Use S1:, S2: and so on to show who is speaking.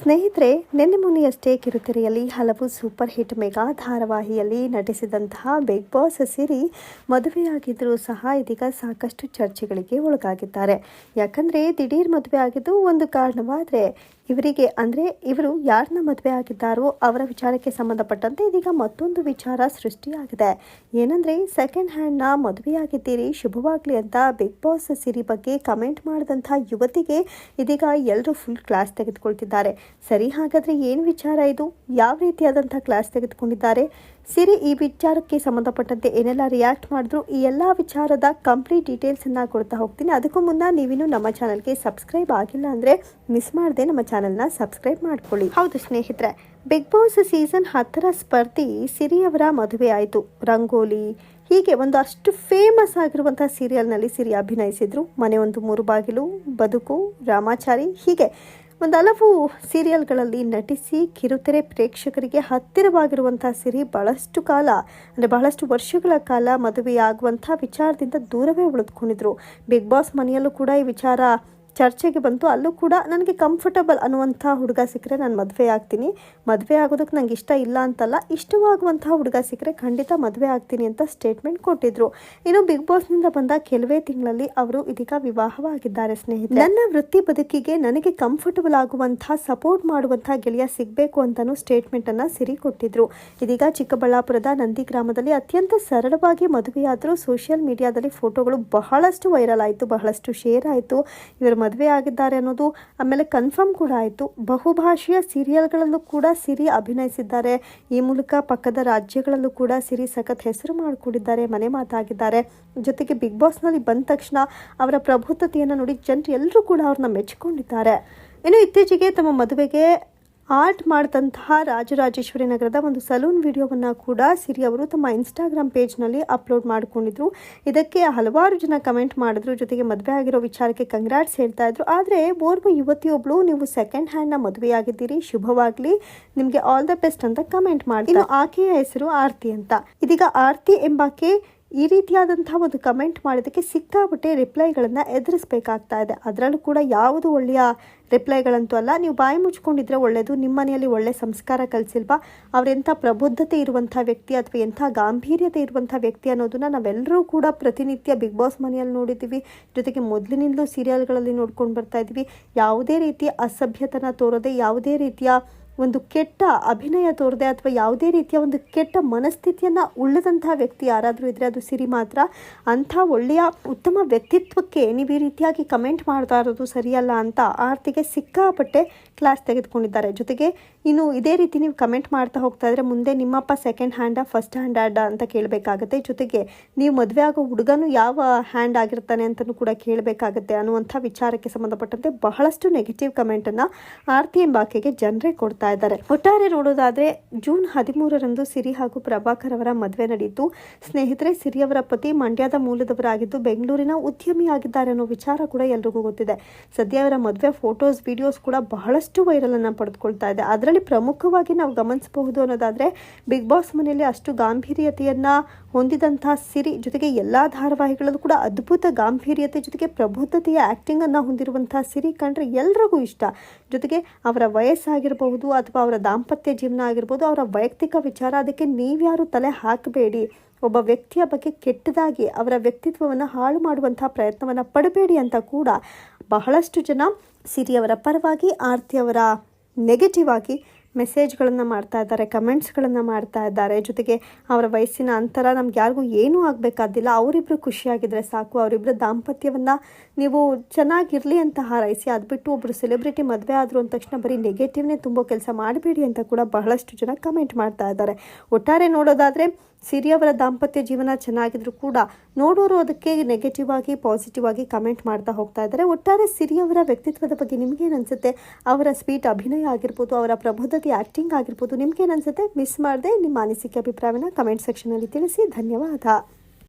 S1: ಸ್ನೇಹಿತರೆ, ನಿನ್ನೆ ಮೊನ್ನೆಯಷ್ಟೇ ಕಿರುತೆರೆಯಲ್ಲಿ ಹಲವು ಸೂಪರ್ ಹಿಟ್ ಮೆಗಾ ಧಾರಾವಾಹಿಯಲ್ಲಿ ನಟಿಸಿದಂತಹ ಬಿಗ್ ಬಾಸ್ ಸಿರಿ ಮದುವೆಯಾಗಿದ್ದರೂ ಸಹ ಇದೀಗ ಸಾಕಷ್ಟು ಚರ್ಚೆಗಳಿಗೆ ಒಳಗಾಗಿದ್ದಾರೆ. ಯಾಕಂದರೆ, ದಿಢೀರ್ ಮದುವೆ ಆಗಿದ್ದು ಒಂದು ಕಾರಣವಾದರೆ ಇವರಿಗೆ ಅಂದರೆ ಇವರು ಯಾರನ್ನ ಮದುವೆ ಆಗಿದ್ದಾರೋ ಅವರ ವಿಚಾರಕ್ಕೆ ಸಂಬಂಧಪಟ್ಟಂತೆ ಇದೀಗ ಮತ್ತೊಂದು ವಿಚಾರ ಸೃಷ್ಟಿಯಾಗಿದೆ. ಏನಂದರೆ ಸೆಕೆಂಡ್ ಹ್ಯಾಂಡ್ನ ಮದುವೆಯಾಗಿದ್ದೀರಿ, ಶುಭವಾಗಲಿ ಅಂತ ಬಿಗ್ ಬಾಸ್ ಸಿರಿ ಬಗ್ಗೆ ಕಮೆಂಟ್ ಮಾಡಿದಂಥ ಯುವತಿಗೆ ಇದೀಗ ಎಲ್ಲರೂ ಫುಲ್ ಕ್ಲಾಸ್ ತೆಗೆದುಕೊಳ್ತಿದ್ದಾರೆ. ಸರಿ, ಹಾಗಾದರೆ ಏನು ವಿಚಾರ ಇದು? ಯಾವ ರೀತಿಯಾದಂಥ ಕ್ಲಾಸ್ ತೆಗೆದುಕೊಂಡಿದ್ದಾರೆ? ಸಿರಿ ಈ ವಿಚಾರಕ್ಕೆ ಸಂಬಂಧಪಟ್ಟಂತೆ ಏನೆಲ್ಲ ರಿಯಾಕ್ಟ್ ಮಾಡಿದ್ರು ಈ ಎಲ್ಲ ವಿಚಾರದ ಕಂಪ್ಲೀಟ್ ಡೀಟೇಲ್ಸನ್ನು ಕೊಡ್ತಾ ಹೋಗ್ತೀನಿ. ಅದಕ್ಕೂ ಮುನ್ನ ನೀವಿನ್ನು ನಮ್ಮ ಚಾನಲ್ಗೆ ಸಬ್ಸ್ಕ್ರೈಬ್ ಆಗಿಲ್ಲ ಅಂದರೆ ಮಿಸ್ ಮಾಡದೆ ನಮ್ಮ ಚಾನಲ್ನ ಸಬ್ಸ್ಕ್ರೈಬ್ ಮಾಡ್ಕೊಳ್ಳಿ. ಹೌದು ಸ್ನೇಹಿತರೆ. ಬಿಗ್ ಬಾಸ್ ಸೀಸನ್ ಹತ್ತರ ಸ್ಪರ್ಧಿ ಸಿರಿ ಅವರ ಮದುವೆ ಆಯಿತು. ರಂಗೋಲಿ ಹೀಗೆ ಒಂದು ಅಷ್ಟು ಫೇಮಸ್ ಆಗಿರುವಂಥ ಸೀರಿಯಲ್ನಲ್ಲಿ ಸಿರಿ ಅಭಿನಯಿಸಿದರು. ಮನೆ ಒಂದು ಮೂರು ಬಾಗಿಲು ಬದುಕು ರಾಮಾಚಾರಿ ಹೀಗೆ ಒಂದು ಹಲವು ಸೀರಿಯಲ್ಗಳಲ್ಲಿ ನಟಿಸಿ ಕಿರುತೆರೆ ಪ್ರೇಕ್ಷಕರಿಗೆ ಹತ್ತಿರವಾಗಿರುವಂಥ ಸಿರಿ ಬಹಳಷ್ಟು ಕಾಲ, ಅಂದರೆ ಬಹಳಷ್ಟು ವರ್ಷಗಳ ಕಾಲ ಮದುವೆಯಾಗುವಂಥ ವಿಚಾರದಿಂದ ದೂರವೇ ಉಳಿದುಕೊಂಡಿದ್ರು. ಬಿಗ್ ಬಾಸ್ ಮನೆಯಲ್ಲೂ ಕೂಡ ಈ ವಿಚಾರ ಚರ್ಚೆಗೆ ಬಂತು. ಅಲ್ಲೂ ಕೂಡ ನನಗೆ ಕಂಫರ್ಟಬಲ್ ಅನ್ನುವಂಥ ಹುಡುಗ ಸಿಕ್ಕರೆ ನಾನು ಮದುವೆ ಆಗ್ತೀನಿ. ಮದುವೆ ಆಗೋದಕ್ಕೆ ನಂಗೆ ಇಷ್ಟ ಇಲ್ಲ ಅಂತಲ್ಲ ಇಷ್ಟವಾಗುವಂಥ ಹುಡುಗ ಸಿಕ್ಕರೆ ಖಂಡಿತ ಮದುವೆ ಆಗ್ತೀನಿ ಅಂತ ಸ್ಟೇಟ್ಮೆಂಟ್ ಕೊಟ್ಟಿದ್ರು. ಇನ್ನು ಬಿಗ್ ಬಾಸ್ನಿಂದ ಬಂದ ಕೆಲವೇ ತಿಂಗಳಲ್ಲಿ ಅವರು ಇದೀಗ ವಿವಾಹವಾಗಿದ್ದಾರೆ ಸ್ನೇಹಿತರೆ. ನನ್ನ ವೃತ್ತಿ ಬದುಕಿಗೆ ನನಗೆ ಕಂಫರ್ಟಬಲ್ ಆಗುವಂಥ ಸಪೋರ್ಟ್ ಮಾಡುವಂಥ ಗೆಳೆಯ ಸಿಗಬೇಕು ಅಂತಲೂ ಸ್ಟೇಟ್ಮೆಂಟನ್ನು ಸಿರಿ ಕೊಟ್ಟಿದ್ರು. ಇದೀಗ ಚಿಕ್ಕಬಳ್ಳಾಪುರದ ನಂದಿ ಗ್ರಾಮದಲ್ಲಿ ಅತ್ಯಂತ ಸರಳವಾಗಿ ಮದುವೆಯಾದರೂ ಸೋಷಿಯಲ್ ಮೀಡಿಯಾದಲ್ಲಿ ಫೋಟೋಗಳು ಬಹಳಷ್ಟು ವೈರಲ್ ಆಯಿತು ಬಹಳಷ್ಟು ಶೇರ್ ಆಯಿತು. ಇವರು ಮದುವೆ ಆಗಿದ್ದಾರೆ ಅನ್ನೋದು ಆಮೇಲೆ ಕನ್ಫರ್ಮ್ ಕೂಡ ಆಯಿತು. ಬಹುಭಾಷೆಯ ಸೀರಿಯಲ್ಗಳಲ್ಲೂ ಕೂಡ ಸಿರಿ ಅಭಿನಯಿಸಿದ್ದಾರೆ. ಈ ಮೂಲಕ ಪಕ್ಕದ ರಾಜ್ಯಗಳಲ್ಲೂ ಕೂಡ ಸಿರಿ ಸಖತ್ ಹೆಸರು ಮಾಡಿಕೊಂಡಿದ್ದಾರೆ, ಮನೆ ಮಾತಾಗಿದ್ದಾರೆ. ಜೊತೆಗೆ ಬಿಗ್ ಬಾಸ್ನಲ್ಲಿ ಬಂದ ತಕ್ಷಣ ಅವರ ಪ್ರಬುದ್ಧತೆಯನ್ನು ನೋಡಿ ಜನರು ಎಲ್ಲರೂ ಕೂಡ ಅವ್ರನ್ನ ಮೆಚ್ಚಿಕೊಂಡಿದ್ದಾರೆ ಇನ್ನು ಇತ್ತೀಚೆಗೆ ತಮ್ಮ ಮದುವೆಗೆ ಆರ್ಟ್ ಮಾಡಿದಂತಹ ರಾಜರಾಜೇಶ್ವರಿ ನಗರದ ಒಂದು ಸಲೂನ್ ವಿಡಿಯೋವನ್ನು ಕೂಡ ಸಿರಿ ಅವರು ತಮ್ಮ ಇನ್ಸ್ಟಾಗ್ರಾಮ್ ಪೇಜ್ನಲ್ಲಿ ಅಪ್ಲೋಡ್ ಮಾಡಿಕೊಂಡಿದ್ರು. ಇದಕ್ಕೆ ಹಲವಾರು ಜನ ಕಮೆಂಟ್ ಮಾಡಿದ್ರು. ಜೊತೆಗೆ ಮದುವೆ ಆಗಿರೋ ವಿಚಾರಕ್ಕೆ ಕಂಗ್ರಾಟ್ಸ್ ಹೇಳ್ತಾ ಇದ್ರು. ಆದರೆ ಓರ್ವ ಯುವತಿಯೊಬ್ಳು, ನೀವು ಸೆಕೆಂಡ್ ಹ್ಯಾಂಡ್ನ ಮದುವೆಯಾಗಿದ್ದೀರಿ, ಶುಭವಾಗಲಿ. ನಿಮಗೆ ಆಲ್ ದ ಬೆಸ್ಟ್ ಅಂತ ಕಮೆಂಟ್ ಮಾಡಿ ಇನ್ನು ಆಕೆಯ ಹೆಸರು ಆರ್ತಿ ಅಂತ. ಇದೀಗ ಆರ್ತಿ ಎಂಬಾಕೆ ಈ ರೀತಿಯಾದಂಥ ಒಂದು ಕಮೆಂಟ್ ಮಾಡಿದ್ದಕ್ಕೆ ಸಿಕ್ಕಾಪಟ್ಟೆ ರಿಪ್ಲೈಗಳನ್ನು ಎದುರಿಸಬೇಕಾಗ್ತಾ ಇದೆ. ಅದರಲ್ಲೂ ಕೂಡ ಯಾವುದು ಒಳ್ಳೆಯ ರಿಪ್ಲೈಗಳಂತೂ ಅಲ್ಲ, ನೀವು ಬಾಯಿ ಮುಚ್ಕೊಂಡಿದ್ರೆ ಒಳ್ಳೆಯದು ನಿಮ್ಮ ಮನೆಯಲ್ಲಿ ಒಳ್ಳೆ ಸಂಸ್ಕಾರ ಕಲಿಸಿಲ್ವಾ, ಅವರೆಂಥ ಪ್ರಬುದ್ಧತೆ ಇರುವಂಥ ವ್ಯಕ್ತಿ ಅಥವಾ ಎಂಥ ಗಾಂಭೀರ್ಯತೆ ಇರುವಂಥ ವ್ಯಕ್ತಿ ಅನ್ನೋದನ್ನ ನಾವೆಲ್ಲರೂ ಕೂಡ ಪ್ರತಿನಿತ್ಯ ಬಿಗ್ ಬಾಸ್ ಮನೆಯಲ್ಲಿ ನೋಡಿದ್ದೀವಿ. ಜೊತೆಗೆ ಮೊದಲಿನಿಂದಲೂ ಸೀರಿಯಲ್ಗಳಲ್ಲಿ ನೋಡ್ಕೊಂಡು ಬರ್ತಾ ಇದ್ದೀವಿ. ಯಾವುದೇ ರೀತಿಯ ಅಸಭ್ಯತನ ತೋರದೆ, ಯಾವುದೇ ರೀತಿಯ ಒಂದು ಕೆಟ್ಟ ಅಭಿನಯ ತೋರದೆ ಅಥವಾ ಯಾವುದೇ ರೀತಿಯ ಒಂದು ಕೆಟ್ಟ ಮನಸ್ಥಿತಿಯನ್ನು ಉಳ್ಳದಂತಹ ವ್ಯಕ್ತಿ ಯಾರಾದರೂ ಇದ್ದರೆ ಅದು ಸಿರಿ ಮಾತ್ರ. ಅಂಥ ಒಳ್ಳೆಯ ಉತ್ತಮ ವ್ಯಕ್ತಿತ್ವಕ್ಕೆ ನೀವು ಈ ರೀತಿಯಾಗಿ ಕಮೆಂಟ್ ಮಾಡ್ತಾ ಇರೋದು ಸರಿಯಲ್ಲ ಅಂತ ಆರ್ತಿಗೆ ಸಿಕ್ಕಾಪಟ್ಟೆ ಕ್ಲಾಸ್ ತೆಗೆದುಕೊಂಡಿದ್ದಾರೆ. ಜೊತೆಗೆ ಇನ್ನು ಇದೇ ರೀತಿ ನೀವು ಕಮೆಂಟ್ ಮಾಡ್ತಾ ಹೋಗ್ತಾ ಇದ್ರೆ ಮುಂದೆ ನಿಮ್ಮಪ್ಪ ಸೆಕೆಂಡ್ ಹ್ಯಾಂಡಾ ಫಸ್ಟ್ ಹ್ಯಾಂಡ್ ಅಂತ ಕೇಳಬೇಕಾಗತ್ತೆ. ಜೊತೆಗೆ ನೀವು ಮದುವೆ ಆಗೋ ಹುಡುಗನು ಯಾವ ಹ್ಯಾಂಡ್ ಆಗಿರ್ತಾನೆ ಅಂತಲೂ ಕೂಡ ಕೇಳಬೇಕಾಗತ್ತೆ ಅನ್ನುವಂಥ ವಿಚಾರಕ್ಕೆ ಸಂಬಂಧಪಟ್ಟಂತೆ ಬಹಳಷ್ಟು ನೆಗೆಟಿವ್ ಕಮೆಂಟನ್ನು ಆರ್ತಿ ಎಂಬಾಕೆಗೆ ಜನರೇ ಕೊಡ್ತಾ ಇದ್ದಾರೆ. ಒಟ್ಟಾರೆ ನೋಡೋದಾದ್ರೆ ಜೂನ್ ಹದಿಮೂರರಂದು ಸಿರಿ ಹಾಗೂ ಪ್ರಭಾಕರ್ ಅವರ ಮದುವೆ ನಡೆಯಿತು. ಸ್ನೇಹಿತರೆ ಸಿರಿ ಅವರ ಪತಿ ಮಂಡ್ಯದ ಮೂಲದವರಾಗಿದ್ದು ಬೆಂಗಳೂರಿನ ಉದ್ಯಮಿಯಾಗಿದ್ದಾರೆ ಅನ್ನೋ ವಿಚಾರ ಕೂಡ ಎಲ್ರಿಗೂ ಗೊತ್ತಿದೆ. ಸದ್ಯ ಅವರ ಮದುವೆ ಫೋಟೋಸ್, ವಿಡಿಯೋಸ್ ಕೂಡ ಬಹಳಷ್ಟು ವೈರಲ್ ಅನ್ನ ಪಡೆದುಕೊಳ್ತಾ ಇದೆ. ಅದರಲ್ಲಿ ಪ್ರಮುಖವಾಗಿ ನಾವು ಗಮನಿಸಬಹುದು ಅನ್ನೋದಾದ್ರೆ ಬಿಗ್ ಬಾಸ್ ಮನೆಯಲ್ಲಿ ಅಷ್ಟು ಗಾಂಭೀರ್ಯತೆಯನ್ನ ಹೊಂದಿದಂತಹ ಸಿರಿ ಜೊತೆಗೆ ಎಲ್ಲಾ ಧಾರಾವಾಹಿಗಳಲ್ಲೂ ಕೂಡ ಅದ್ಭುತ ಗಾಂಭೀರ್ಯತೆ ಜೊತೆಗೆ ಪ್ರಬುದ್ಧತೆಯ ಆಕ್ಟಿಂಗ್ ಅನ್ನ ಹೊಂದಿರುವಂತಹ ಸಿರಿ ಕಂಡ್ರೆ ಎಲ್ರಿಗೂ ಇಷ್ಟ. ಜೊತೆಗೆ ಅವರ ವಯಸ್ಸಾಗಿರಬಹುದು ಅಥವಾ ಅವರ ದಾಂಪತ್ಯ ಜೀವನ ಆಗಿರ್ಬೋದು, ಅವರ ವೈಯಕ್ತಿಕ ವಿಚಾರ, ಅದಕ್ಕೆ ನೀವ್ಯಾರು ತಲೆ ಹಾಕಬೇಡಿ. ಒಬ್ಬ ವ್ಯಕ್ತಿಯ ಬಗ್ಗೆ ಕೆಟ್ಟದಾಗಿ ಅವರ ವ್ಯಕ್ತಿತ್ವವನ್ನು ಹಾಳು ಮಾಡುವಂತಹ ಪ್ರಯತ್ನವನ್ನು ಪಡಬೇಡಿ ಅಂತ ಕೂಡ ಬಹಳಷ್ಟು ಜನ ಸಿರಿಯವರ ಪರವಾಗಿ, ಆರ್ತಿಯವರ ನೆಗೆಟಿವ್ ಆಗಿ ಮೆಸೇಜ್ಗಳನ್ನು ಮಾಡ್ತಾ ಇದ್ದಾರೆ, ಕಮೆಂಟ್ಸ್ಗಳನ್ನು ಮಾಡ್ತಾ ಇದ್ದಾರೆ. ಜೊತೆಗೆ ಅವರ ವಯಸ್ಸಿನ ಅಂತರ ನಮ್ಗೆ ಯಾರಿಗೂ ಏನೂ ಆಗಬೇಕಾದಿಲ್ಲ. ಅವರಿಬ್ಬರು ಖುಷಿಯಾಗಿದ್ದರೆ ಸಾಕು. ಅವರಿಬ್ಬರ ದಾಂಪತ್ಯವನ್ನು ನೀವು ಚೆನ್ನಾಗಿರಲಿ ಅಂತ ಹಾರೈಸಿ, ಅದು ಬಿಟ್ಟು ಒಬ್ಬರು ಸೆಲೆಬ್ರಿಟಿ ಮದುವೆ ಆದರು ಅಂದ ತಕ್ಷಣ ಬರೀ ನೆಗೆಟಿವ್ನೇ ತುಂಬೋ ಕೆಲಸ ಮಾಡಬೇಡಿ ಅಂತ ಕೂಡ ಬಹಳಷ್ಟು ಜನ ಕಮೆಂಟ್ ಮಾಡ್ತಾ ಇದ್ದಾರೆ. ಒಟ್ಟಾರೆ ನೋಡೋದಾದರೆ ಸಿರಿಯವರ ದಾಂಪತ್ಯ ಜೀವನ ಚೆನ್ನಾಗಿದ್ರು ಕೂಡ ನೋಡೋರು ಅದಕ್ಕೆ ನೆಗೆಟಿವ್ ಆಗಿ ಪಾಸಿಟಿವ್ ಆಗಿ ಕಮೆಂಟ್ ಮಾಡ್ತಾ ಹೋಗ್ತಾ ಇದ್ದಾರೆ. ಒಟ್ಟಾರೆ ಸಿರಿಯವರ ವ್ಯಕ್ತಿತ್ವದ ಬಗ್ಗೆ ನಿಮ್ಗೇನು ಅನಿಸುತ್ತೆ? ಅವರ ಸ್ವೀಟ್ ಅಭಿನಯ ಆಗಿರ್ಬೋದು, ಅವರ ಪ್ರಬುದ್ಧತೆ ಆ್ಯಕ್ಟಿಂಗ್ ಆಗಿರ್ಬೋದು ನಿಮ್ಗೇನು ಅನಿಸುತ್ತೆ? ಮಿಸ್ ಮಾಡದೆ ನಿಮ್ಮ ಅನಿಸಿಕೆ ಅಭಿಪ್ರಾಯವನ್ನು ಕಮೆಂಟ್ ಸೆಕ್ಷನಲ್ಲಿ ತಿಳಿಸಿ. ಧನ್ಯವಾದ.